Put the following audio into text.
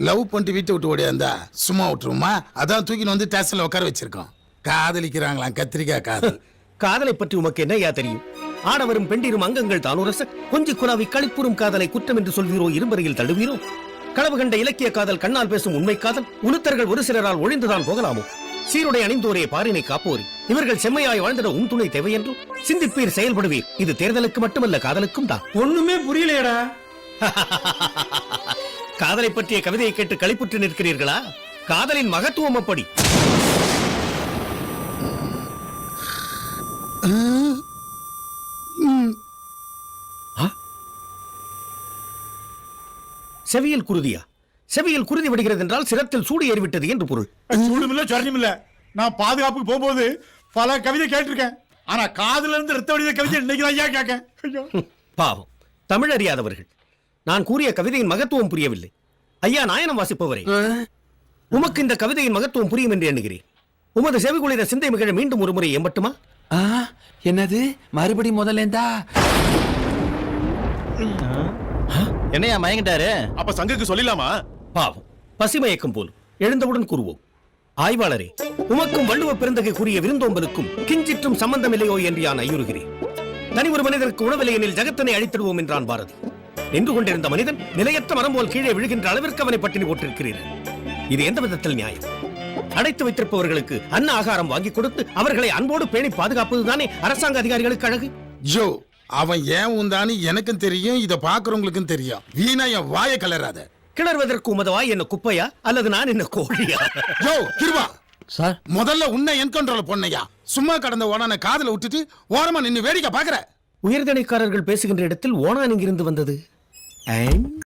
Love பண்ணிட்டு வீட்டை விட்டு ஓடியாந்தா சும்மா விட்டுருமா அதான் தூக்கின்னு வந்து ஸ்டேஷன்ல உட்கார வச்சிருக்கோம். காதலிக்கிறாங்களாம் கத்திரிக்காய் காதல் காதலை பற்றி உமக்கு என்னையா தெரியும்? ஆடவரும் பெண்டிரும் அங்கங்கள் தானுரச கொஞ்சி குலாவி களிப்புறும் காதலை குற்றம் என்று சொல்கிறோ இரும்பறையில் தழுவீரோ? களவு கண்ட இலக்கிய காதல் கண்ணால் பேசும் உண்மை காதல்? உளுத்தர்கள் ஒரு சிலரால் ஒழிந்துதான் போகலாமோ? சீருடை அணிந்தோரே பாரினை காப்போரி. இவர்கள் செம்மையாய் வாழ்ந்திட உன் துணை தேவை என்று? சிந்திப்பீர் செயல்படுவீர். இது தேர்தலுக்கு மட்டுமல்ல காதலுக்கும் தான். ஒண்ணுமே புரியலையடா. காதலை பற்றிய கவிதையை கேட்டு களிப்புற்று நிற்கிறீர்களா? காதலின் மகத்துவம் அப்படி. செவியல் குருதியா? செவியல் குருதி விடுகிறது என்றால் சிரத்தில் சூடு ஏறிவிட்டது என்று பொருள். சூடும் இல்ல சொரணியும் இல்ல நான் பாதுகாப்புக்கு போகும்போது பல கவிதை கேட்டிருக்கேன். ஆனா காதுல இருந்து ரத்த வடித கவிதை இன்னைக்கு தான் ஐயா கேட்க. பாவம். தமிழ் அறியாதவர்கள் நான் கூறிய கவிதையின் மகத்துவம் புரியவில்லை. ஐயா நாயனம் வாசிப்பவரே உமக்கு இந்த கவிதையின் மகத்துவம் புரியும் என்று எண்ணுகிறேன். உமது செவிகுளிர சிந்தை மிகழ மீண்டும் ஒரு முறை எம்பட்டுமா ஆ, என்னது? மறுபடி முதல்லேந்தா என்னையா மயங்கிட்டாரு? அப்ப சங்குக்கு சொல்லிடலாமா? பாவம். பசிமயக்கம் போல் எழுந்தவுடன் கூறுவோம். ஆய்வாளரே உமக்கும் வள்ளுவ பெருந்தகை கூறிய விருந்தோம்பலுக்கும் கிஞ்சிற்றும் சம்பந்தமில்லையோ என்று நான் ஐயுறுகிறேன். தனி ஒரு மனிதருக்கு உணவில்லை எனில் ஜகத்தனை அழித்திடுவோம் என்றான் பாரதி. நின்று கொண்டிருந்த மனிதன் நிலையற்ற மரம் போல் கீழே விழுகின்ற அளவிற்கு அவனை பட்டினி போட்டிருக்கிறீர்கள். இது எந்த விதத்தில் நியாயம்? அடைத்து வைத்திருப்பவர்களுக்கு அன்ன ஆகாரம் வாங்கி கொடுத்து அவர்களை அன்போடு பேணி பாதுகாப்பதுதானே அரசாங்க அதிகாரிகளுக்கு அழகு? ஜோ அவன் ஏன் உந்தான்னு எனக்கும் தெரியும் இத பாக்குறவங்களுக்கும் தெரியும். வீணா என் வாயை கலராத. கிளறுவதற்கு உமதவாய் என்ன குப்பையா? அல்லது நான் என்ன கோழியா? ஜோ கிருவா சார்? முதல்ல உன்னை என்கண்ட்ரோல் பொண்ணையா? சும்மா கடந்த உடனே காதல விட்டுட்டு ஓரமா நின்னு வேடிக்கை பாக்குற உயர்தனைக்காரர்கள் பேசுகின்ற இடத்தில் ஓனான் இங்கிருந்து வந்தது? 哎。